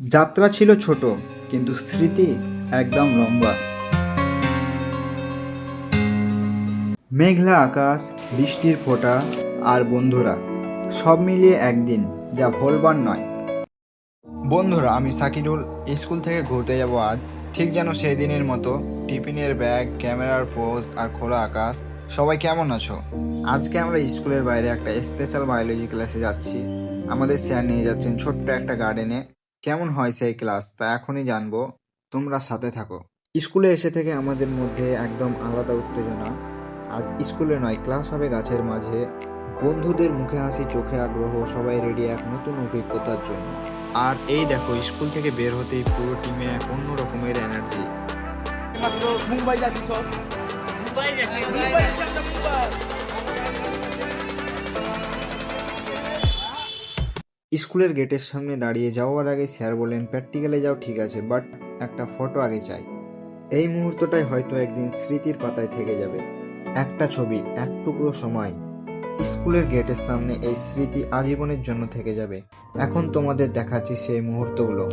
যাত্রা ছিল ছোট, কিন্তু স্মৃতি একদম লম্বা। মেঘলা আকাশ, বৃষ্টির ফোঁটা আর বন্ধুরা, সব মিলিয়ে একদিন যা ভোলবার নয়। বন্ধুরা, আমি সাকিরুল। স্কুল থেকে ঘুরতে যাব আজ। ঠিক যেন সেই দিনের মতো টিফিনের ব্যাগ, ক্যামেরার পোজ আর খোলা আকাশ। সবাই কেমন আছো? আজকে আমরা স্কুলের বাইরে একটা স্পেশাল বায়োলজি ক্লাসে যাচ্ছি। আমাদের স্যার নিয়ে যাচ্ছেন ছোট্ট একটা গার্ডেনে কেমন হয় সেই ক্লাস তা এখনই জানব। তোমরা সাথে থাকো। স্কুলে এসে থেকে আমাদের মধ্যে একদম আলাদা উত্তেজনা। আজ স্কুলে নয় ক্লাস হবে গাছের মাঝে। বন্ধুদের মুখে হাসি চোখে আগ্রহ সবাই রেডি এক নতুন অভিজ্ঞতার জন্য। আর এই দেখো স্কুল থেকে বের হতেই পুরো টিমে এক অন্য রকমের এনার্জি মুম্বাই যাচ্ছি সব। মুম্বাই যাচ্ছি মুম্বাই। স্কুলের গেটের সামনে দাঁড়িয়ে যাওয়ার আগে স্যার বললেন, প্র্যাকটিক্যালে যাও, ঠিক আছে, বাট একটা ফটো আগে চাই। এই মুহূর্তটাই হয়তো একদিন স্মৃতির পাতায় থেকে যাবে। একটা ছবি, এক টুকরো সময়। স্কুলের গেটের সামনে এই স্মৃতি আজীবনের জন্য থেকে যাবে। এখন তোমাদের দেখাচ্ছি সেই মুহূর্তগুলো।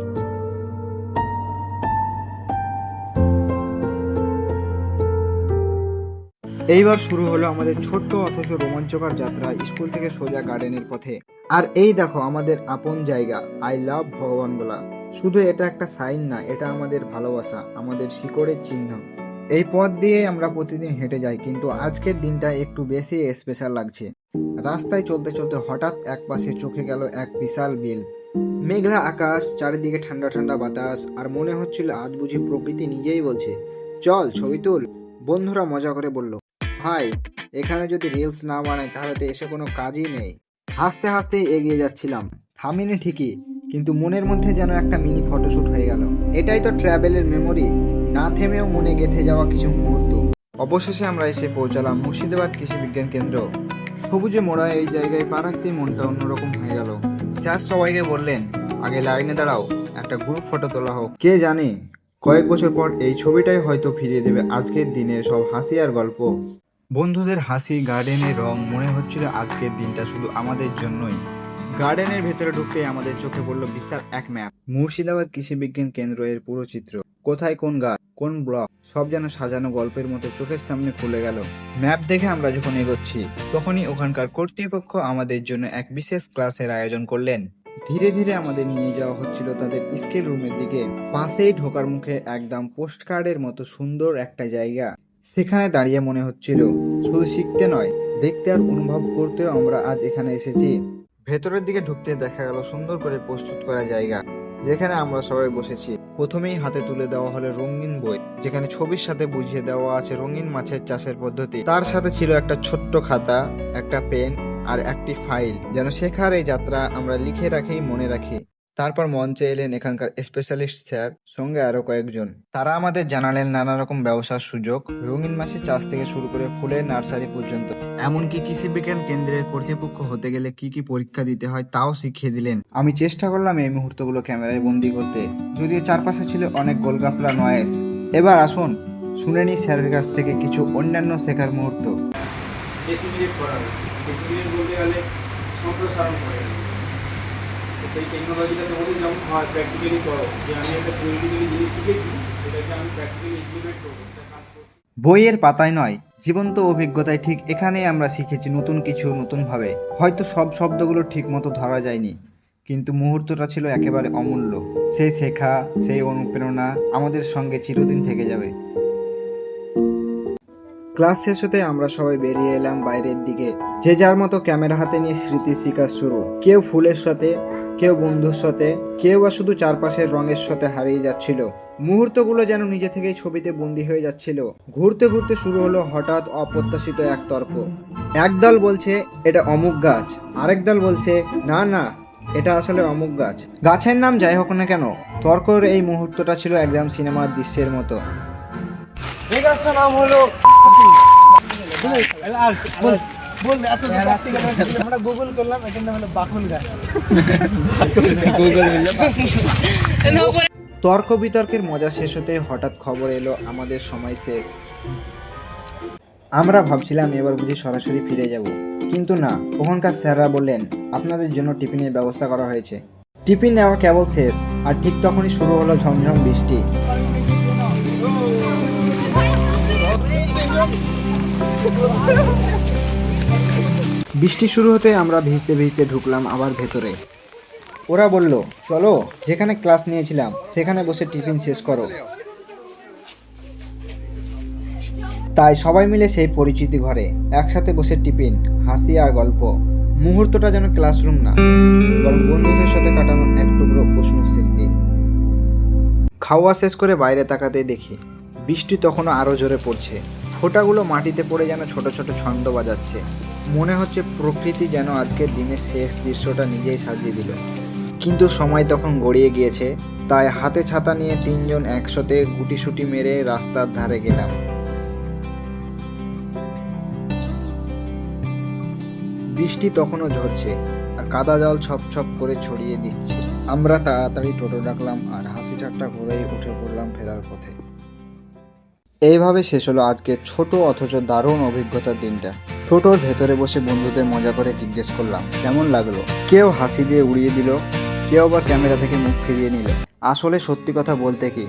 এইবার শুরু হলো আমাদের ছোট্ট অথচ রোমাঞ্চকর যাত্রা স্কুল থেকে সোজা গার্ডেনের পথে। আর এই দেখো আমাদের আপন জায়গা আই লাভ ভগবান বলা শুধু এটা একটা সাইন না, এটা আমাদের ভালোবাসা, আমাদের শিকড়ের চিহ্ন। এই পথ দিয়ে আমরা প্রতিদিন হেঁটে যাই, কিন্তু আজকের দিনটা একটু বেশি স্পেশাল লাগছে। রাস্তায় চলতে চলতে হঠাৎ এক পাশে চোখে গেল এক বিশাল বিল। মেঘলা আকাশ, চারিদিকে ঠান্ডা ঠান্ডা বাতাস, আর মনে হচ্ছিল আজ বুঝি প্রকৃতি নিজেই বলছে, চল ছবি তুল। বন্ধুরা মজা করে বলল ভাই, এখানে যদি রিলস না বানাই তাহলে তো এসে কোনো কাজই নেই। হাসতে হাসতে এগিয়ে যাচ্ছিলাম। থামিনি ঠিকই, কিন্তু মনের মধ্যে যেন একটা মিনি ফটোশুট হয়ে গেল। এটাই তো ট্র্যাভেলের মেমোরি না থেমেও মনে গেঁথে যাওয়া কিছু মুহূর্ত। অবশেষে আমরা এসে পৌঁছালাম মুর্শিদাবাদ কৃষি বিজ্ঞান কেন্দ্র। সবুজে মোড়া এই জায়গায় পা মনটা অন্যরকম হয়ে গেল। স্যার সবাইকে বললেন, আগে লাইনে দাঁড়াও, একটা গ্রুপ ফটো তোলা হোক। কে জানে, কয়েক বছর পর এই ছবিটাই হয়তো ফিরিয়ে দেবে আজকের দিনে সব হাসি আর গল্প। বন্ধুদের হাসি, গার্ডেনের রং, মনে হচ্ছিল আজকের দিনটা শুধু আমাদের জন্যই। গার্ডেনের ভেতরে ঢুকতে আমাদের চোখে পড়ল বিশাল এক ম্যাপ। মুর্শিদাবাদ কৃষি বিজ্ঞান কেন্দ্র এর পুরো চিত্র। কোথায় কোন গাছ, কোন ব্লক, সব যেন সাজানো গল্পের মতো চোখের সামনে খুলে গেল। ম্যাপ দেখে আমরা যখন এগোচ্ছি, তখনই ওখানকার কর্তৃপক্ষ আমাদের জন্য এক বিশেষ ক্লাসের আয়োজন করলেন। ধীরে ধীরে আমাদের নিয়ে যাওয়া হচ্ছিল তাদের স্কেল রুমের দিকে। পাশেই ঢোকার মুখে একদম পোস্ট কার্ডের মতো সুন্দর একটা জায়গা। সেখানে দাঁড়িয়ে মনে হচ্ছিল, শুধু শিখতে নয়, দেখতে আর অনুভব করতেও আমরা আজ এখানে এসেছি। ভেতরের দিকে ঢুকতে দেখা গেল সুন্দর করে প্রস্তুত করা জায়গা, যেখানে আমরা সবাই বসেছি। প্রথমেই হাতে তুলে দেওয়া হলো রঙিন বই, যেখানে ছবির সাথে বুঝিয়ে দেওয়া আছে রঙিন মাছের চাষের পদ্ধতি। তার সাথে ছিল একটা ছোট্ট খাতা, একটা পেন আর একটি ফাইল, যেন শেখার এই যাত্রা আমরা লিখে রাখি, মনে রাখি। তারপর মঞ্চে এলেন এখানকার স্পেশালিস্ট স্যার, সঙ্গে আরও কয়েকজন। তারা আমাদের জানালেন নানা রকম ব্যবসার সুযোগ। রঙিন মাছের চাষ থেকে শুরু করে ফুলের নার্সারি পর্যন্ত। এমনকি কৃষি বিজ্ঞান কেন্দ্রের কর্তৃপক্ষ হতে গেলে কি কি পরীক্ষা দিতে হয় তাও শিখিয়ে দিলেন। আমি চেষ্টা করলাম এই মুহূর্তগুলো ক্যামেরায় বন্দি করতে। যদিও চারপাশে ছিল অনেক গোলগাপলা নয়েস এবার আসুন, শুনে নি স্যারের কাছ থেকে কিছু অন্যান্য শেখার মুহূর্ত। সম্প্রসারণ করে সেই হয় প্র্যাকটিক্যালি করো, যে আমি একটা থিওরিটিক্যালি জিনিস শিখেছি, সেটাকে আমি প্র্যাকটিক্যালি ইমপ্লিমেন্ট করব বইয়ের পাতায় নয়, জীবন্ত অভিজ্ঞতায় ঠিক এখানেই আমরা শিখেছি নতুন কিছু নতুনভাবে। হয়তো সব শব্দগুলো ঠিক মতো ধরা যায়নি, কিন্তু মুহূর্তটা ছিল একেবারে অমূল্য। সেই শেখা সেই অনুপ্রেরণা আমাদের সঙ্গে চিরদিন থেকে যাবে। ক্লাস শেষ হতে আমরা সবাই বেরিয়ে এলাম বাইরের দিকে। যে যার মতো ক্যামেরা হাতে নিয়ে স্মৃতি শিকার শুরু। কেউ ফুলের সাথে কেউ বন্ধুর সাথে কেউ বা শুধু চারপাশের রঙের সাথে হারিয়ে যাচ্ছিল মুহূর্তগুলো যেন নিজে থেকেই ছবিতে বন্দি হয়ে যাচ্ছিল ঘুরতে ঘুরতে শুরু হলো হঠাৎ অপ্রত্যাশিত এক তর্ক একদল বলছে এটা অমুক গাছ আরেক দল বলছে না না এটা আসলে অমুক গাছ গাছের নাম যাই হোক না কেন তর্কর এই মুহূর্তটা ছিল একদম সিনেমার দৃশ্যের মতো এই গাছটার নাম হলো আর বল বল এত আমরা গুগল করলাম এটার নাম হলো বাকুল গাছ। তর্ক বিতর্কের মজা শেষ হতে হঠাৎ খবর এলো আমাদের সময় শেষ। আমরা ভাবছিলাম এবার বুঝি সরাসরি ফিরে যাব। কিন্তু না ওখানকার স্যাররা বললেন আপনাদের জন্য টিফিনের ব্যবস্থা করা হয়েছে। টিফিন নেওয়া কেবল শেষ আর ঠিক তখনই শুরু হলো ঝমঝম বৃষ্টি। বৃষ্টি শুরু হতে আমরা ভিজতে ভিজতে ঢুকলাম আবার ভেতরে। ওরা বলল, চলো, যেখানে ক্লাস নিয়েছিলাম, সেখানে বসে টিফিন শেষ করো। তাই সবাই মিলে সেই পরিচিতি ঘরে, একসাথে বসে টিফিন, হাসি আর গল্প। মুহূর্তটা যেন ক্লাসরুম না, বরং বন্ধুদের সাথে কাটানো এক টুকরো উষ্ণ স্মৃতি। খাওয়া শেষ করে বাইরে তাকাতে দেখি, বৃষ্টি তখনও আরও জোরে পড়ছে। ফোঁটাগুলো মাটিতে পড়ে যেন ছোট ছোট ছন্দ বাজাচ্ছে। মনে হচ্ছে প্রকৃতি যেন আজকের দিনের শেষ দৃশ্যটা নিজেই সাজিয়ে দিল। কিন্তু সময় তখন গড়িয়ে গিয়েছে, তাই হাতে ছাতা নিয়ে তিনজন একসাথে গুটিসুটি মেরে রাস্তার ধারে গেলাম। বৃষ্টি তখনও ঝরছে, আর কাদা জল ছপ ছপ করে ছড়িয়ে দিচ্ছে। আমরা তাড়াতাড়ি টোটো ডাকলাম, আর হাসি ঠাট্টা করেই উঠে পড়লাম ফেরার পথে। এইভাবে শেষ হলো আজকে ছোট অথচ দারুণ অভিজ্ঞতার দিনটা। টোটোর ভেতরে বসে বন্ধুদের মজা করে জিজ্ঞেস করলাম, কেমন লাগল? কেউ হাসি দিয়ে উড়িয়ে দিল, কেউ আবার ক্যামেরা থেকে মুখ ফিরিয়ে নিল। আসলে সত্যি কথা বলতে কি,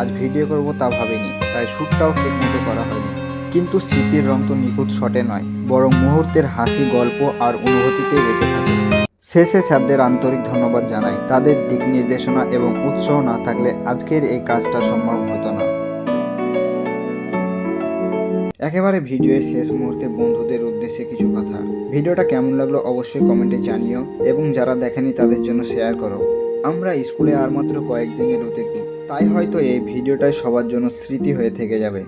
আজ ভিডিও করব তা ভাবিনি, তাই শ্যুটটাও ঠিকমতো করা হয়নি। কিন্তু স্মৃতির রং তো নিখুঁত শটে নয়, বরং মুহূর্তের হাসি, গল্প আর অনুভূতিতে বেঁচে থাকে। শেষে স্যারদের আন্তরিক ধন্যবাদ জানাই। তাদের দিক নির্দেশনা এবং উৎসাহ না থাকলে আজকের এই কাজটা সম্ভব হতো না। একেবারে ভিডিওর শেষ মুহূর্তে বন্ধুদের উদ্দেশ্যে কিছু কথা। ভিডিওটা কেমন লাগল অবশ্যই কমেন্টে জানিও এবং যারা দেখেনি তাদের জন্য শেয়ার করো। আমরা স্কুলে আর মাত্র কয়েকদিনের অতিথি তাই হয়তো এই ভিডিওটাই সবার জন্য স্মৃতি হয়ে থেকে যাবে।